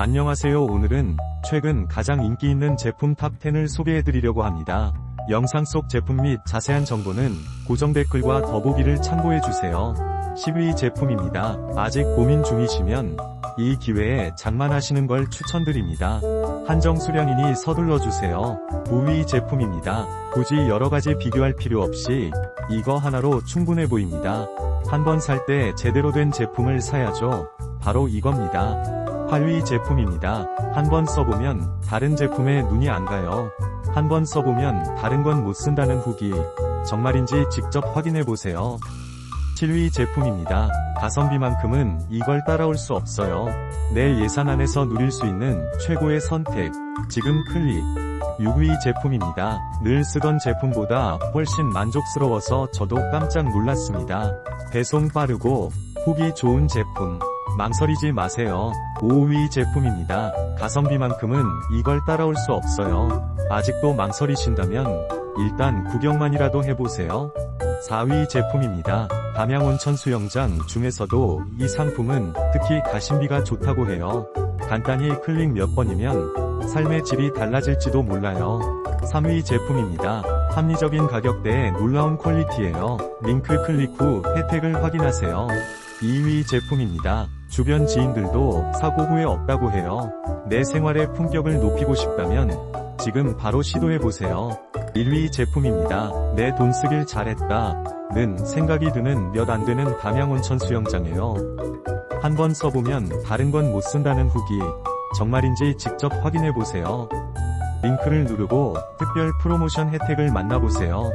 안녕하세요 오늘은 최근 가장 인기 있는 제품 탑10을 소개해드리려고 합니다. 영상 속 제품 및 자세한 정보는 고정 댓글과 더보기를 참고해주세요. 10위 제품입니다. 아직 고민 중이시면 이 기회에 장만하시는 걸 추천드립니다. 한정 수량이니 서둘러주세요. 9위 제품입니다. 굳이 여러가지 비교할 필요 없이 이거 하나로 충분해 보입니다. 한번 살 때 제대로 된 제품을 사야죠. 바로 이겁니다. 8위 제품입니다. 한번 써보면 다른 제품에 눈이 안 가요. 한번 써보면 다른 건 못 쓴다는 후기. 정말인지 직접 확인해보세요. 7위 제품입니다. 가성비만큼은 이걸 따라올 수 없어요. 내 예산 안에서 누릴 수 있는 최고의 선택. 지금 클릭. 6위 제품입니다. 늘 쓰던 제품보다 훨씬 만족스러워서 저도 깜짝 놀랐습니다. 배송 빠르고 후기 좋은 제품. 망설이지 마세요. 5위 제품입니다. 가성비만큼은 이걸 따라올 수 없어요. 아직도 망설이신다면 일단 구경만이라도 해보세요. 4위 제품입니다. 담양온천 수영장 중에서도 이 상품은 특히 가심비가 좋다고 해요. 간단히 클릭 몇 번이면 삶의 질이 달라질지도 몰라요. 3위 제품입니다. 합리적인 가격대에 놀라운 퀄리티예요. 링크 클릭 후 혜택을 확인하세요. 2위 제품입니다. 주변 지인들도 사고 후에 없다고 해요. 내 생활의 품격을 높이고 싶다면 지금 바로 시도해보세요. 1위 제품입니다. 내 돈 쓰길 잘했다. 는 생각이 드는 몇 안 되는 담양온천 수영장이에요. 한번 써보면 다른 건 못 쓴다는 후기. 정말인지 직접 확인해보세요. 링크를 누르고 특별 프로모션 혜택을 만나보세요.